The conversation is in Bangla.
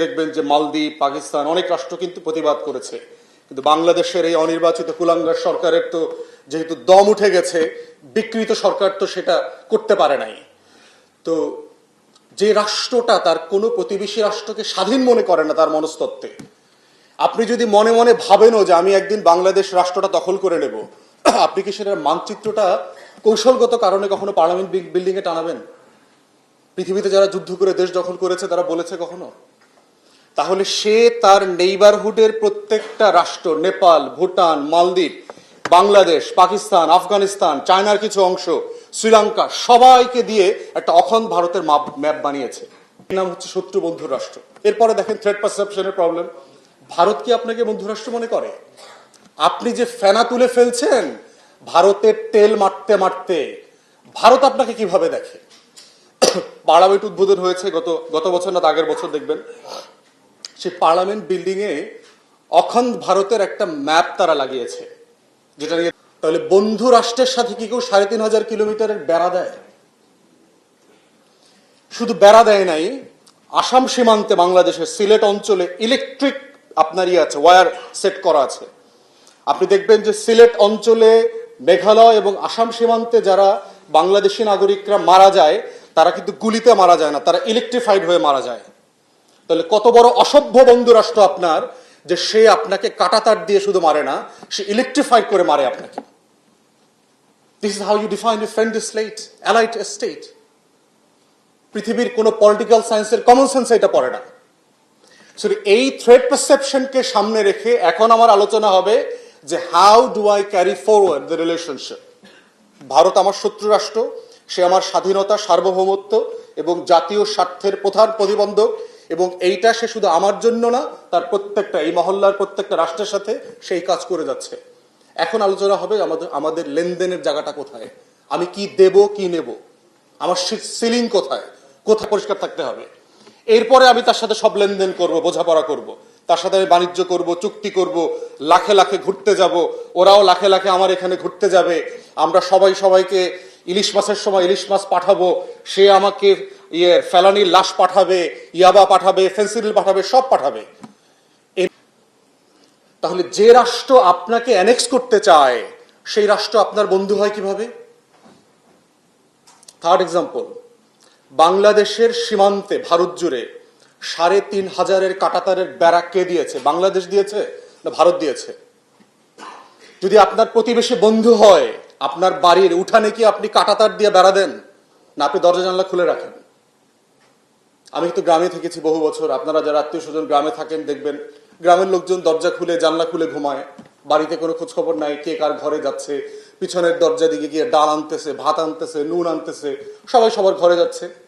দেখবেন যে মালদ্বীপ, পাকিস্তান অনেক রাষ্ট্র কিন্তু প্রতিবাদ করেছে। কিন্তু বাংলাদেশের এই অনির্বাচিত কুলাঙ্গার সরকারের তো যেহেতু দম উঠে গেছে, বিকৃত সরকার তো সেটা করতে পারে নাই। তো যে রাষ্ট্রটা তার কোনো প্রতিবেশী রাষ্ট্রকে স্বাধীন মনে করে না তার মনস্তত্ত্বে। আপনি যদি মনে মনে ভাবেনও যে আমি একদিন বাংলাদেশ রাষ্ট্রটা দখল করে নেব, আপনি কি সেটার মানচিত্রটা কৌশলগত কারণে কখনো পার্লামেন্ট বিল্ডিং এ টানাবেন? পৃথিবীতে যারা যুদ্ধ করে দেশ দখল করেছে তারা বলেছে কখনো? তাহলে সে তার নেইবারহুডের প্রত্যেকটা রাষ্ট্র, নেপাল, ভুটান, মালদ্বীপ, বাংলাদেশ, পাকিস্তান, আফগানিস্তান, চায়নার কিছু অংশ, শ্রীলঙ্কা, সবাইকে দিয়ে একটা অখণ্ড ভারতের ম্যাপ বানিয়েছে। নাম হচ্ছে শত্রু বন্ধু রাষ্ট্র। এরপরে দেখেন থ্রেড পারসেপশনের প্রবলেম ভারত কি আপনাকে বন্ধু রাষ্ট্র মনে করে? আপনি যে ফেনা তুলে ফেলছেন, ভারতের তেল মারতে মারতে, ভারত আপনাকে কীভাবে দেখে? পার্লামেন্ট উদ্বোধন হয়েছে গত গত বছর না, আগের বছর দেখবেন। সেই পার্লামেন্ট বিল্ডিং এ অখণ্ড ভারতের একটা ম্যাপ তারা লাগিয়েছে, যেটা নিয়ে তাহলে বন্ধু রাষ্ট্রের সাথে কি কেউ সাড়ে তিন হাজার কিলোমিটারের বেড়া দেয়? শুধু বেড়া দেয় নাই, আসাম সীমান্তে বাংলাদেশের সিলেট অঞ্চলে ইলেকট্রিক আপনার ইয়ে আছে ওয়্যার সেট করা আছে। আপনি দেখবেন যে সিলেট অঞ্চলে মেঘালয় এবং আসাম সীমান্তে যারা বাংলাদেশি নাগরিকরা মারা যায়, তারা কিন্তু গুলিতে মারা যায় না, তারা ইলেকট্রিফাইড হয়ে মারা যায়। তাহলে কত বড় অসভ্য বন্ধু রাষ্ট্র আপনার যে সে আপনাকে কাটাতার দিয়ে শুধু মারে না, সে ইলেকট্রিফাইড করে মারে আপনাকে। This is how you define a friend state allied state পৃথিবীর কোনো পলিটিক্যাল সায়েন্সের কমন সেন্স এটা পড়ে না। এই থ্রেড পারসেপশনকে সামনে রেখে এখন আমার আলোচনা হবে যে how do I carry forward the relationship Bharat আমার শত্রু রাষ্ট্র, সে আমার স্বাধীনতা, সার্বভৌমত্ব এবং জাতীয় স্বার্থের প্রধান প্রতিবন্ধক এবং এইটা সে শুধু আমার জন্য না, তার প্রত্যেকটা, এই মহল্লার প্রত্যেকটা রাষ্ট্রের সাথে সেই কাজ করে যাচ্ছে। এখন আলোচনা হবে আমাদের আমাদের লেনদেনের জায়গাটা কোথায়? আমি কি দেব, কি নেব? আমার সিলিং কোথায়? কোথায় পরিষ্কার থাকতে হবে? এরপরে আমি তার সাথে সব লেনদেন করব, বোঝাপড়া করব। তার সাথে আমি বাণিজ্য করব, চুক্তি করব, লাখে লাখে ঘুরতে যাব। ওরাও লাখে লাখে আমার এখানে ঘুরতে যাবে। আমরা সবাই সবাইকে ইলিশ মাছের সময় ইলিশ মাছ পাঠাবো। সে আমাকে ইয়ে ফেলানির লাশ পাঠাবে, ইয়াবা পাঠাবে ফেন্সিডিল পাঠাবে, সব পাঠাবে। তাহলে যে রাষ্ট্র আপনাকে অ্যানেক্স করতে চায়, সেই রাষ্ট্র আপনার বন্ধু হয় কীভাবে? থার্ড এক্সাম্পল বাংলাদেশের সীমান্তে ভারত জুড়ে সাড়ে তিন হাজারের কাটাতারের ব্যারাক কে দিয়েছে? বাংলাদেশ দিয়েছে না ভারত দিয়েছে? যদি আপনার প্রতিবেশী বন্ধু হয়, আপনার বাড়ির উঠানে কি আপনি কাটাতার দিয়ে বেড়া দেন? না, আপনি দরজা জানলা খুলে রাখেন। আমি তো গ্রামে থেকেছি বহু বছর। আপনারা যারা আত্মীয় স্বজন গ্রামে থাকেন দেখবেন, গ্রামের লোকজন দরজা খুলে, জানলা খুলে ঘুমায়। বাড়িতে কোনো খোঁজখবর নাই, কে কার ঘরে যাচ্ছে। পিছনের দরজা দিকে গিয়ে ডাল আনতেছে, ভাত আনতেছে, নুন আনতেছে। সবাই সবার ঘরে যাচ্ছে।